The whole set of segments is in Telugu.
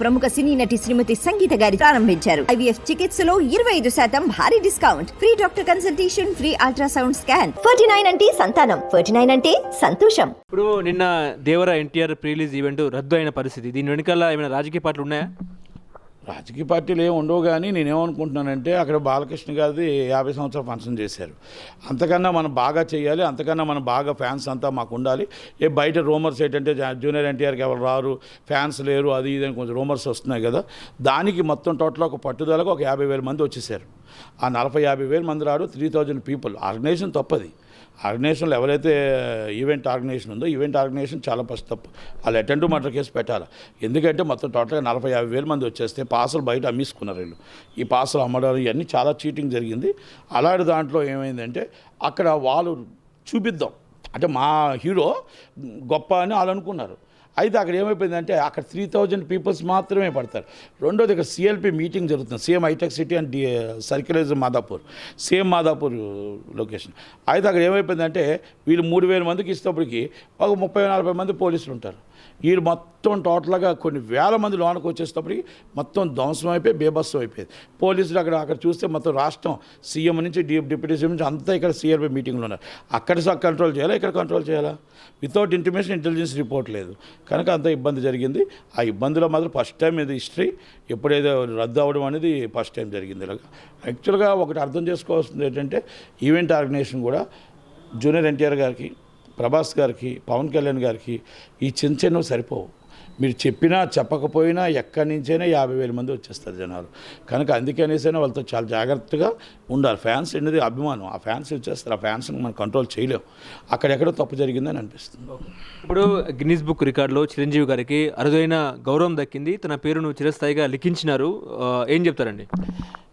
ప్రముఖ సినీ నటి శ్రీమతి సంగీత గారి ప్రారంభించారు. ఐవీఎఫ్ చికిత్సలో ఇరవై ఐదు శాతం భారీ discount. Free doctor consultation free ultrasound scan. Forty nine అంటే సంతానం. ఫోర్టీ నైన్ అంటే సంతోషం. ఇప్పుడు నిన్న దేవర ఎన్టీఆర్ ప్రీలీజ్ ఈవెంట్ రద్దు అయిన పరిస్థితి. దీని వెనుకల ఏమైనా రాజకీయ పార్టీలు ఉన్నాయా? రాజకీయ పార్టీలు ఏమి ఉండవు కానీ నేనేమనుకుంటున్నానంటే అక్కడ బాలకృష్ణ గారిది యాభై సంవత్సరాలు ఫంక్షన్ చేశారు. అంతకన్నా మనం బాగా చేయాలి అంతకన్నా మనం బాగా ఫ్యాన్స్ అంతా మాకు ఉండాలి. ఏ బయట రూమర్స్ ఏంటంటే జూనియర్ ఎన్టీఆర్కి ఎవరు రారు ఫ్యాన్స్ లేరు అది ఇది అని కొంచెం రూమర్స్ వస్తున్నాయి కదా. దానికి మొత్తం టోటల్ ఒక పట్టుదలకు ఒక యాభై వేల మంది వచ్చేసారు. ఆ నలభై యాభై వేల మంది రాడు త్రీ థౌజండ్ పీపుల్ ఆర్గనైజేషన్ తప్పది. ఆర్గనైజేషన్లో ఎవరైతే ఈవెంట్ ఆర్గనైజేషన్ ఉందో ఈవెంట్ ఆర్గనైజేషన్ చాలా ఫస్ట్ తప్పు. వాళ్ళు అటెండ్ మర్డర్ కేసు పెట్టాలి? ఎందుకంటే మొత్తం టోటల్గా నలభై యాభై వేల మంది వచ్చేస్తే పాసలు బయట అమ్మేసుకున్నారు వీళ్ళు. ఈ పాసలు అమ్మడం ఇవన్నీ చాలా చీటింగ్ జరిగింది. అలాంటి దాంట్లో ఏమైందంటే అక్కడ వాళ్ళు చూపిద్దాం. అంటే మా హీరో గొప్ప అని వాళ్ళు అనుకున్నారు. అయితే అక్కడ ఏమైపోయిందంటే అక్కడ త్రీ థౌజండ్ పీపుల్స్ మాత్రమే పడతారు. రెండోది ఇక్కడ సిఎల్పి మీటింగ్ జరుగుతుంది. సీఎం హైటెక్ సిటీ అండ్ సర్కిలైజ్ మాదాపూర్ సేమ్ మాదాపూర్ లొకేషన్ అయితే అక్కడ ఏమైపోయిందంటే వీళ్ళు మూడు వేల మందికి ఇచ్చినప్పటికి ఒక ముప్పై నలభై మంది పోలీసులు ఉంటారు. వీళ్ళు మొత్తం టోటల్గా కొన్ని వేల మంది లోనకు వచ్చేటప్పటికి మొత్తం ధ్వంసం అయిపోయి బేబస్సం అయిపోయింది. పోలీసులు అక్కడ అక్కడ చూస్తే మొత్తం రాష్ట్రం సీఎం నుంచి డిప్యూటీ సీఎం నుంచి అంతా ఇక్కడ సిఆర్పి మీటింగ్లో ఉన్నారు అక్కడ కంట్రోల్ చేయాలా? ఇక్కడ కంట్రోల్ చేయాలా? వితౌట్ ఇంటిమేషన్ ఇంటెలిజెన్స్ రిపోర్ట్ లేదు. కనుక అంత ఇబ్బంది జరిగింది. ఆ ఇబ్బందిలో మాత్రం ఫస్ట్ టైం ఇది హిస్టరీ. ఎప్పుడైతే రద్దు అవ్వడం అనేది ఫస్ట్ టైం జరిగింది. ఇలాగా యాక్చువల్గా ఒకటి అర్థం చేసుకోవాల్సింది ఏంటంటే ఈవెంట్ ఆర్గనైజేషన్ కూడా జూనియర్ ఎన్టీఆర్ గారికి ప్రభాస్ గారికి పవన్ కళ్యాణ్ గారికి ఈ చిన్న చిన్నవి సరిపోవు. మీరు చెప్పినా చెప్పకపోయినా ఎక్కడి నుంచైనా యాభై వేల మంది వచ్చేస్తారు జనాలు. కనుక అందుకనేసైనా వాళ్ళతో చాలా జాగ్రత్తగా ఉండాలి. ఫ్యాన్స్ అనేది అభిమానం. ఆ ఫ్యాన్స్ వచ్చేస్తారు. ఆ ఫ్యాన్స్ని మనం కంట్రోల్ చేయలేం. అక్కడెక్కడో తప్పు జరిగిందని అనిపిస్తుంది. ఇప్పుడు గిన్నీస్ బుక్ రికార్డులో చిరంజీవి గారికి అరుదైన గౌరవం దక్కింది. తన పేరును చిరస్థాయిగా లిఖించినారు. ఏం చెప్తారండి?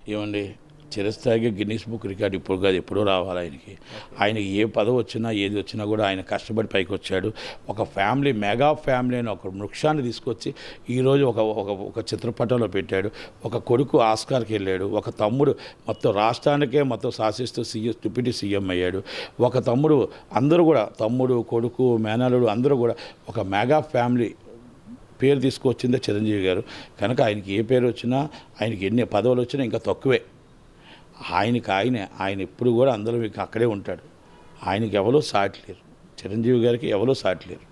ఏమండి? చిరస్థాయిగా గిన్నీస్ బుక్ రికార్డ్ ఇప్పుడు కాదు ఎప్పుడో రావాలి ఆయనకి. ఆయనకి ఏ పదవి వచ్చినా ఏది వచ్చినా కూడా ఆయన కష్టపడి పైకి వచ్చాడు. ఒక ఫ్యామిలీ మెగా ఫ్యామిలీ అని ఒక వృక్షాన్ని తీసుకొచ్చి ఈరోజు ఒక ఒక ఒక చిత్రపటంలో పెట్టాడు. ఒక కొడుకు ఆస్కార్కి వెళ్ళాడు. ఒక తమ్ముడు మొత్తం రాష్ట్రానికే మొత్తం శాసిస్తూ సీఎం డిప్యూటీ సీఎం అయ్యాడు. ఒక తమ్ముడు అందరూ కూడా తమ్ముడు కొడుకు మేనలుడు అందరూ కూడా ఒక మెగా ఫ్యామిలీ పేరు తీసుకొచ్చిందే చిరంజీవి గారు. కనుక ఆయనకి ఏ పేరు వచ్చినా ఆయనకి ఎన్ని పదవులు వచ్చినా ఇంకా తక్కువే. ఆయనకి ఆయనే ఆయన ఎప్పుడు కూడా అందరూ మీకు అక్కడే ఉంటాడు. ఆయనకి ఎవరో సాటి లేరు. చిరంజీవి గారికి ఎవరో సాటి లేరు.